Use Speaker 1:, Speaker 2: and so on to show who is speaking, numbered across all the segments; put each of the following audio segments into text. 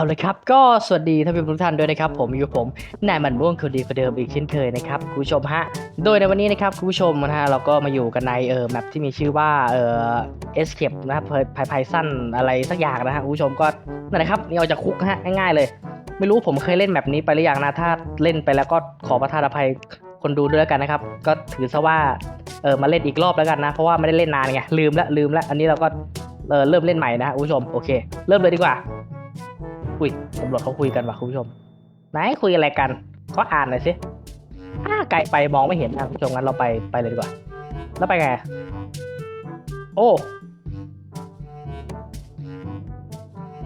Speaker 1: เอาเลยครับ ก็สวัสดีท่านผู้ชมทุกท่านด้วยนะครับ ผมอยู่ผมนายมันม่วงคนดีคนเดิมอีกเช่นเคยนะครับคุณผู้ชมฮะโดยในวันนี้นะครับคุณผู้ชมนะฮะเราก็มาอยู่กันในเออแมปที่มีชื่อว่าเออ escape นะครับไพไพสั้นอะไรสักอย่างนะฮะคุณผู้ชมก็นั่นแหละครับนี่ออกจากคุกฮะง่ายๆเลย ไม่รู้ผมเคยเล่นแบบนี้ไปหรือยังนะถ้าเล่นไปแล้วก็ขอประทานอภัยคนดูด้วยกันนะครับ ก็ถือซะว่าเออมาเล่นอีกรอบแล้วกันนะ เพราะว่าไม่ได้เล่นนานไงลืมละลืมละอันนี้เราก็เออเริ่มเล่นใหม่นะฮะคุณผู้ชมโอเค เริ่มเลยดีกว่า อุ้ยตำรวจเขาคุยกันว่ะคุณผู้ชมไหนคุยอะไรกันก็อ่านหน่อยสิถ้าไกลไปมองไม่เห็นนะคุณผู้ชมงั้นเราไปไปเลยดีกว่า แล้วไปไง โอ้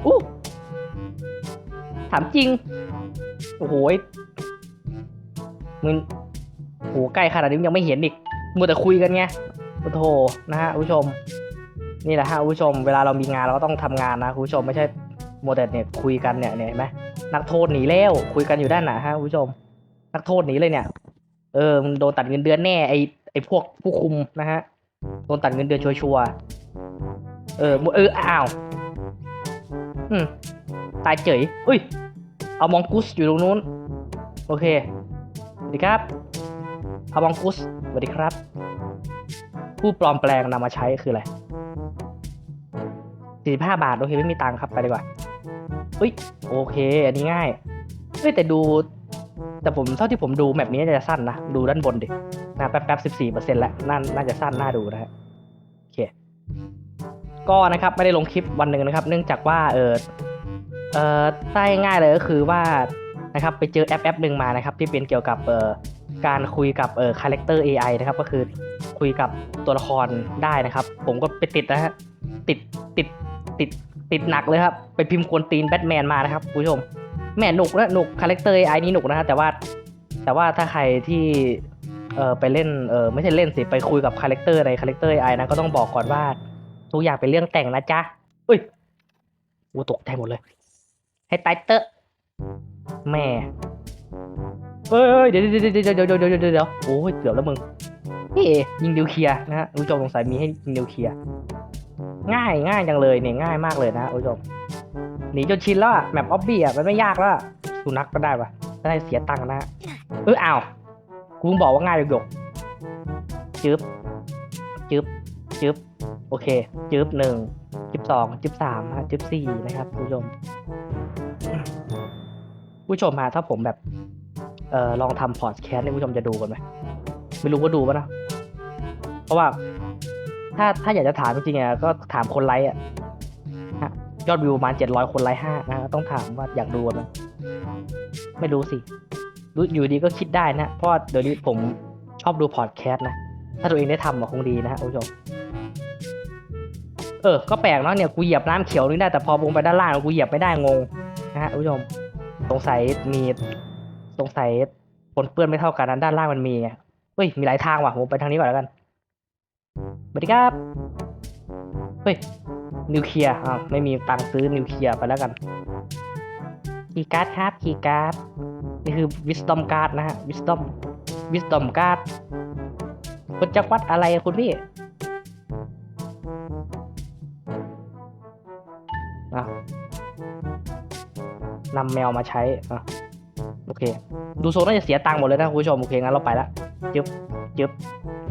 Speaker 1: อู้ถามจริง โอ้โหมึงโหใกล้ขนาดนี้ยังไม่เห็นอีกมัวแต่คุยกันไงโอ้โหนะฮะคุณผู้ชม นี่แหละฮะคุณผู้ชม เวลาเรามีงานเราก็ต้องทำงานนะคุณผู้ชมไม่ใช่ โมเดลเนี่ยคุยกันเนี่ยเห็นไหมนักโทษหนีแล้วคุยกันอยู่ด้านหน้าฮะคุณผู้ชม นักโทษหนีเลยเนี่ย เออมึงโดนตัดเงินเดือนแน่ไอไอพวกผู้คุมนะฮะโดนตัดเงินเดือนชัวร์ๆเออเอออ้าวอืมตายเฉยอุ้ย เอามองกุสอยู่ตรงนู้น โอเคสวัสดีครับ เอามองกุสสวัสดีครับ ผู้ปลอมแปลงนำมาใช้คืออะไรสี่สิบห้าบาท โอเค ไม่มีตังค์ครับ ไปดีกว่า เฮ้ยโอเค อันนี้ง่ายเฮ้ยแต่ดู แต่ผมเท่าที่ผมดูแมปนี้น่าจะสั้นนะดูด้านบนดินะแป๊บแป๊บสิบสี่เปอร์เซ็นต์แล้วน่าน่าจะสั้นน่าดูนะฮะโอเค ก็นะครับไม่ได้ลงคลิปวันหนึ่งนะครับ เนื่องจากว่าเออเออใต้ง่ายเลยก็คือว่านะครับไปเจอแอปแอปหนึ่งมานะครับที่เป็นเกี่ยวกับเออการคุยกับเออคาแรคเตอร์ AI นะครับ ก็คือคุยกับตัวละครได้นะครับ ผมก็ไปติดนะฮะติดติดติด ติดหนักเลยครับ ไปพิมพ์ควนตีนแบทแมนมานะครับคุณผู้ชมแม่หนุกนะหนุกคาแรคเตอร์ไอ้นี้หนุกนะฮะแต่ว่า แต่ว่าถ้าใครที่เออไปเล่นเออไม่ใช่เล่นสิไปคุยกับคาแรคเตอร์ในคาแรคเตอร์ไอ้นะก็ต้องบอกก่อนว่าทุกอย่างเป็นเรื่องแต่งนะจ๊ะอุ้ยโอ้ตกใจหมดเลย ให้ตายเตอร์แม่เฮ้ยเดี๋ยวเดี๋ยวเดี๋ยวเดี๋ยวเดี๋ยวเดี๋ยวเดี๋ยวโอ้ยเกือบแล้วมึงนี่ยยิงเดียวเคลียนะฮะรู้จงสงสัยมีให้ยิงเดียวเคลียร์ ง่ายง่ายจังเลยเนี่ยง่ายมากเลยนะคุณผู้ชมหนีจนชินแล้วอะแมปออบบี้อะมันไม่ยากแล้วสุนัขก็ได้ปะได้เสียตังค์นะฮะเอออ้าวกูบอกว่าง่ายหยกจึ๊บจึ๊บจึ๊บโอเคจึ๊บหนึ่งจึ๊บสองจึ๊บสามฮะจึ๊บสี่นะครับคุณผู้ชม ผู้ชมฮะถ้าผมแบบเอ่อลองทำพอดแคสต์ให้ผู้ชมจะดูกันไหมไม่รู้ว่าดูปะนะ เพราะว่า ถ้าถ้าอยากจะถามจริงๆอะก็ถามคนไลค์อะฮะยอดวิวประมาณเจ็ดร้อยคนไลค์ห้านะต้องถามว่าอยากดูไหมไม่รู้สิรู้อยู่ดีก็คิดได้นะ เพราะเดี๋ยวนี้ผมชอบดูพอดแคสต์นะ ถ้าตัวเองได้ทำอะคงดีนะฮะผู้ชม เออ ก็แปลกเนาะเนี่ยกูเหยียบน้ำเขียวนี่ได้แต่พอลงไปด้านล่างกูเหยียบไม่ได้งงนะฮะคุณผู้ชม สงสัยมีสงสัยปนเปื้อนไม่เท่ากันนั้นด้านล่างมันมีไงเฮ้ยมีหลายทางว่ะผมไปทางนี้ก่อนแล้วกัน สวัสดีครับ เฮ้ย นิวเคลียร์อ่าวไม่มีตังค์ซื้อนิวเคลียร์ไปแล้วกันคีย์การ์ดครับคีย์การ์ดนี่คือ wisdom card นะฮะ wisdom wisdom card คุณจะวัดอะไรคุณพี่อะนำแมวมาใช้อะโอเค ดูโซนน่าจะเสียตังค์หมดเลยนะคุณผู้ชม โอเค งั้นเราไปละ จึ๊บ จึ๊บ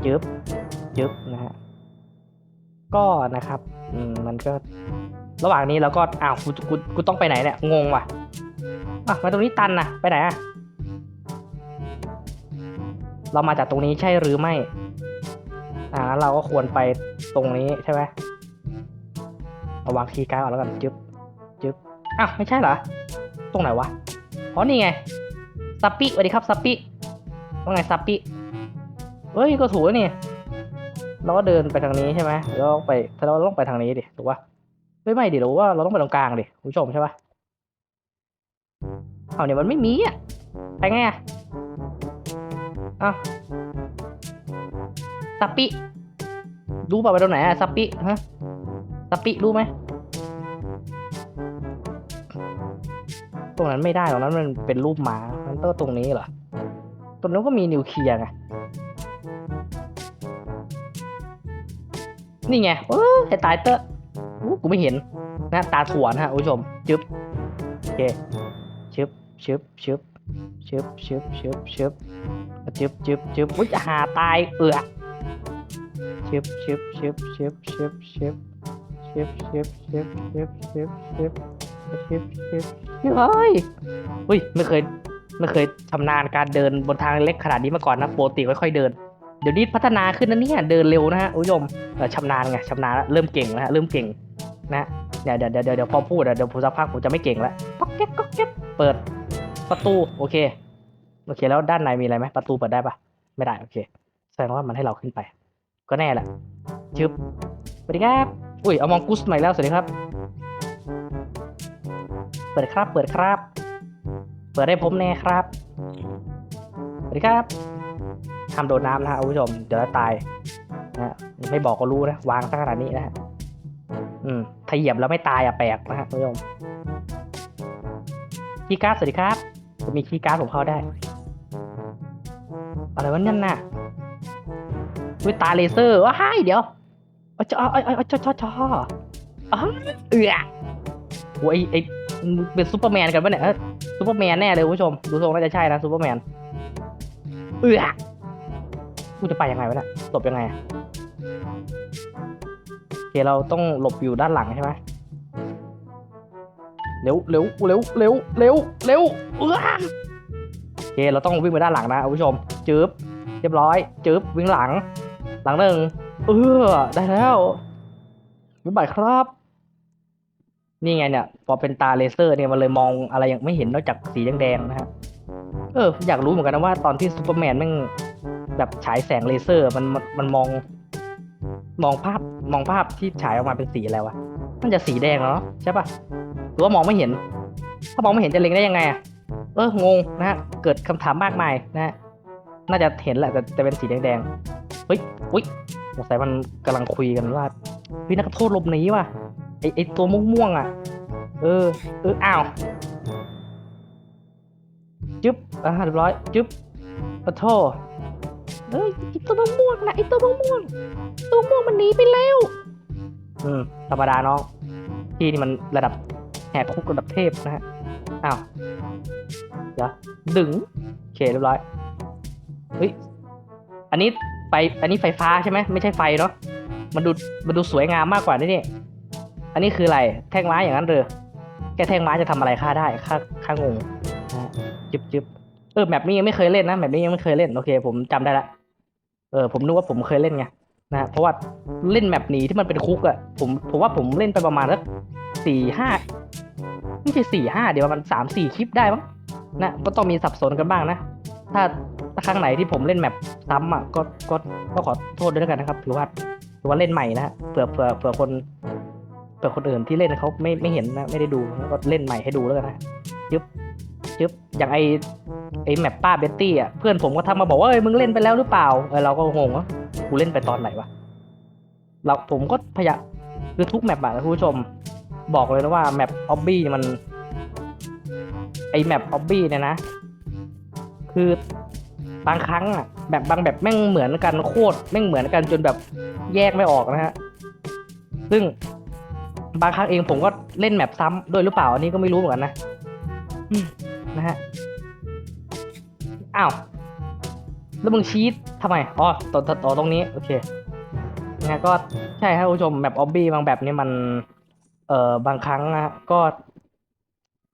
Speaker 1: จึ๊บ จึ๊บ ก็นะครับอืมมันก็ ระหว่างนี้เราก็อ้าวกูกูกูต้องไปไหนเนี่ยงงว่ะอะมาตรงนี้ตันนะไปไหนอะเรามาจากตรงนี้ใช่หรือไม่ อ่างั้นเราก็ควรไปตรงนี้ใช่ไหมเอาวางคีย์การ์ดก่อนแล้วกันจึ๊บจึ๊บอ้าวไม่ใช่เหรอ ตรงไหนวะอ๋อนี่ไงซัปปี้สวัสดีครับซัปปี้ว่าไงซัปปี้เฮ้ยก็ถูกแล้วนี่ เราก็เดินไปทางนี้ใช่ไหมแล้วไปถ้าเราต้องไปทางนี้ดิถูกปะไม่ไม่ดิเราว่าเราต้องไปตรงกลางดิคุณผู้ชมใช่ปะเอาเนี่ยมันไม่มีอะไปไงอะอ้าวซัปปี้รู้ป่ะไปตรงไหนอะซัปปี้ฮะซัปปี้รู้ไหมตรงนั้นไม่ได้ตรงนั้นมันเป็นรูปหมามันต้องตรงนี้เหรอตรงนั้นก็มีนิวเคลียร์ไง นี่ไงเออให้ตายเตอะกูไม่เห็นนะตาถั่วนะฮะคุณผู้ชมจึ๊บเคชึบชึบชึบชึบชึบชึบชึบชึบชึบชึบอุ้ยหาตายเอือชึบชึบชึบชึบชึบชึบชึบชึบชึบชึบชึบชึบชึบชึบเฮ้ยอุ้ยไม่เคยไม่เคยชำนาญการเดินบนทางเล็กขนาดนี้มาก่อนนะโปกติค่อยๆเดิน เดี๋ยวนี้พัฒนาขึ้นนะเนี่ยเดินเร็วนะฮะคุณผู้ชมชำนาญไงชำนาญแล้วเริ่มเก่งแล้วเริ่มเก่งนะเดี๋ยวเดี๋ยวเดี๋ยวเดี๋ยวพอพูดอะเดี๋ยวผมสักพักผมจะไม่เก่งแล้วก๊อกแก๊กก๊อกแก๊กเปิดประตูโอเคโอเค แล้วด้านในมีอะไรไหมประตูเปิดได้ปะไม่ได้โอเคแสดงว่ามันให้เราขึ้นไป ก็แน่แหละชึบสวัสดีครับอุ้ยเอามองกุสใหม่แล้วสวัสดีครับ เปิดครับเปิดครับ เปิดให้ผมแน่ครับสวัสดีครับ ห้ามโดนน้ำนะฮะคุณผู้ชม เดี๋ยวจะตายนะไม่บอกก็รู้นะ วางซะขนาดนี้นะฮะอืมถ้าเหยียบแล้วไม่ตายอะแปลกนะฮะคุณผู้ชมคีย์การ์ดสวัสดีครับผมมีคีย์การ์ดผมเขาได้ อะไรวะเนี่ยน่ะวิตาเลเซอร์ว้ายเดี๋ยวอ๋อจ้อ๋ออ๋อจ้าจ้าจ้าอ๋อเอือโอ้ยไอเป็นซูเปอร์แมนกันปะเนี่ยเออซูเปอร์แมนแน่เลยคุณผู้ชม ดูทรงน่าจะใช่นะซูเปอร์แมน เอือ กูจะไปยังไงวะเนี่ยหลบยังไงโอเคเราต้องหลบอยู่ด้านหลังใช่ไหมเร็วเร็วเร็วเร็วเร็วเร็วเออโอเคเราต้องวิ่งไปด้านหลังนะคุณผู้ชมจืบเรียบร้อยจืบวิ่งหลัง หลังหนึ่งเออได้แล้วบ๊ายบายครับ นี่ไงเนี่ยพอเป็นตาเลเซอร์เนี่ยมันเลยมองอะไรยังไม่เห็นนอกจากสีแดงๆนะฮะเอออยากรู้เหมือนกันนะว่าตอนที่ซูเปอร์แมนแม่ง แบบฉายแสงเลเซอร์มันมันมันมอง มองภาพมองภาพที่ฉายออกมาเป็นสีอะไรวะมันจะสีแดงเนาะใช่ปะหรือว่ามองไม่เห็น ถ้ามองไม่เห็นจะเล็งได้ยังไงอะเอองงนะฮะเกิดคำถามมากมายนะฮะน่าจะเห็นแหละแต่แต่เป็นสีแดงๆเฮ้ยอุ้ยสงสัยมันกำลังคุยกันว่าพี่นักโทษหลบหนีว่ะไอไอตัวม่วงๆอะ เออเอออ้าวจึ๊บอ่าเรียบร้อยจึ๊บขอโทษ เอ้ยไอตัวม่วงๆนะไอตัวม่วงๆตัวม่วงมันหนีไปแล้วอืมธรรมดาน้องพี่นี่มันระดับแหกคุกระดับเทพนะฮะอ้าวเดี๋ยวดึงโอเคเรียบร้อยเฮ้ยอันนี้ไฟอันนี้ไฟฟ้าใช่ไหมไม่ใช่ไฟเนาะมันดูมันดูสวยงามมากกว่านี่นี่อันนี้คืออะไรแท่งไม้อย่างนั้นเลยแค่แท่งไม้จะทำอะไรค่าได้ค่าค่างงนะฮะจึ๊บจึ๊บ เออแมปนี้ยังไม่เคยเล่นนะแมปนี้ยังไม่เคยเล่นโอเค ผมจำได้ละเออผมนึกว่าผมเคยเล่นไงนะเพราะว่าเล่นแมปหนีที่มันเป็นคุกอะผมผมว่าผมเล่นไปประมาณสักสี่ห้าไม่ใช่สี่ห้าเดี๋ยวมันสามสี่คลิปได้มั้งนะก็ต้องมีสับสนกันบ้างนะถ้าถ้าครั้งไหนที่ผมเล่นแมปซ้ำอะก็ก็ก็ขอโทษด้วยแล้วกันนะครับถือว่าถือว่าเล่นใหม่นะเผื่อเผื่อเผื่อคนเผื่อคนอื่นที่เล่นเขาไม่ไม่เห็นนะไม่ได้ดูก็เล่นใหม่ให้ดูแล้วกันนะจึ๊บ จึ๊บอย่างไอไอแมปป้าเบตตี้อะเพื่อนผมก็ทำมาบอกว่าเอ้ยมึงเล่นไปแล้วหรือเปล่าเออเราก็งงว่ากูเล่นไปตอนไหนวะเราผมก็พยายามคือทุกแมปอะคุณผู้ชม บอกเลยนะว่าแมปออบบี้มัน ไอแมปออบบี้เนี่ยนะ คือบางครั้งอะแบบบางแบบแม่งเหมือนกันโคตรแม่งเหมือนกันจนแบบแยกไม่ออกนะฮะซึ่งบางครั้งเองผมก็เล่นแมปซ้ำด้วยหรือเปล่าอันนี้ก็ไม่รู้เหมือนกันนะ นะฮะ อ้าว แล้วมึงชี้ทำไม อ๋อต่อต่อตตรงนี้ โอเคนะก็ใช่ครับคุณผู้ชมแบบออบบี้บางแบบนี้มัน เอ่อบางครั้งนะก็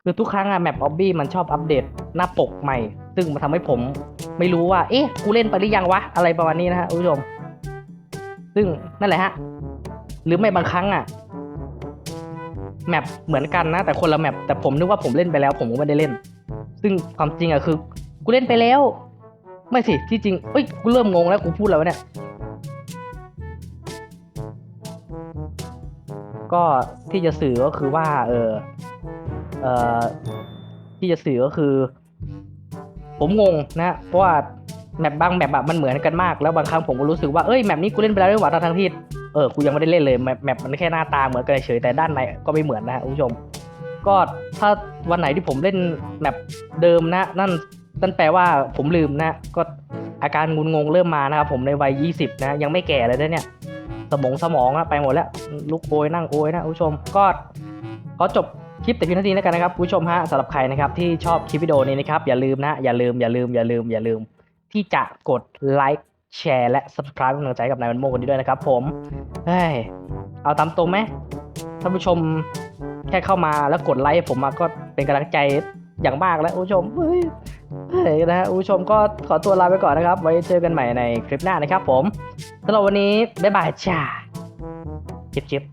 Speaker 1: คือทุกครั้งอะแมปออบบี้มันชอบอัปเดตหน้าปกใหม่ ซึ่งมันทำให้ผม ไม่รู้ว่า เอ๊ะ กูเล่นไปหรือยังวะ อะไรประมาณนี้นะฮะคุณผู้ชม ซึ่งนั่นแหละฮะ หรือไม่บางครั้งอะแมปเหมือนกันนะ แต่คนละแมปแต่ผมนึกว่าผมเล่นไปแล้ว ผมก็ไม่ได้เล่น ซึ่งความจริงอะคือ กูเล่นไปแล้ว ไม่สิ ที่จริงเอ้ย กูเริ่มงงแล้ว กูพูดอะไรวเนี่ย ก็ที่จะสื่อก็คือว่า เออ เออที่จะสื่อก็คือ ผมงงนะ เพราะว่าแมปบางแมปแบบมันเหมือนกันมาก แล้วบางครั้งผมก็รู้สึกว่า เอ้ย แมปนี้กูเล่นไปแล้วด้วยหว่าทั้งที่ เออ กูยังไม่ได้เล่นเลย แมปแมปมันแค่หน้าตาเหมือนกันเฉย แต่ด้านในก็ไม่เหมือนนะฮะคุณผู้ชม ก็ถ้าวันไหนที่ผมเล่นแมปเดิมนะ นั่นนั่นแปลว่าผมลืมนะ ก็อาการงุนงงเริ่มมานะครับผมในวัยยี่สิบนะ ยังไม่แก่เลยนะเนี่ย สมองสมองอะไปหมดแล้ว ลุกโอยนั่งโอยนะคุณผู้ชม ก็ขอจบคลิปแต่เพียงเท่านี้แล้วกันนะครับคุณผู้ชมฮะสำหรับใครนะครับที่ชอบคลิปวิดีโอนี้นะครับอย่าลืมนะอย่าลืมอย่าลืมอย่าลืมอย่าลืม ที่จะกดไลค์แชร์และ subscribe เป็นกำลังใจกับนายวันโมคนนี้ด้วยนะครับผมเฮ้ยเอาตามตรงไหมท่านผู้ชม แค่เข้ามาแล้วกดไลค์ผมมาก็เป็นกำลังใจอย่างมากแล้วคุณผู้ชมเฮ้ยนะฮะคุณผู้ชมก็ขอตัวลาไปก่อนนะครับ ไว้เจอกันใหม่ในคลิปหน้านะครับผมสำหรับวันนี้บ๊ายบายจ้าจิบจิบ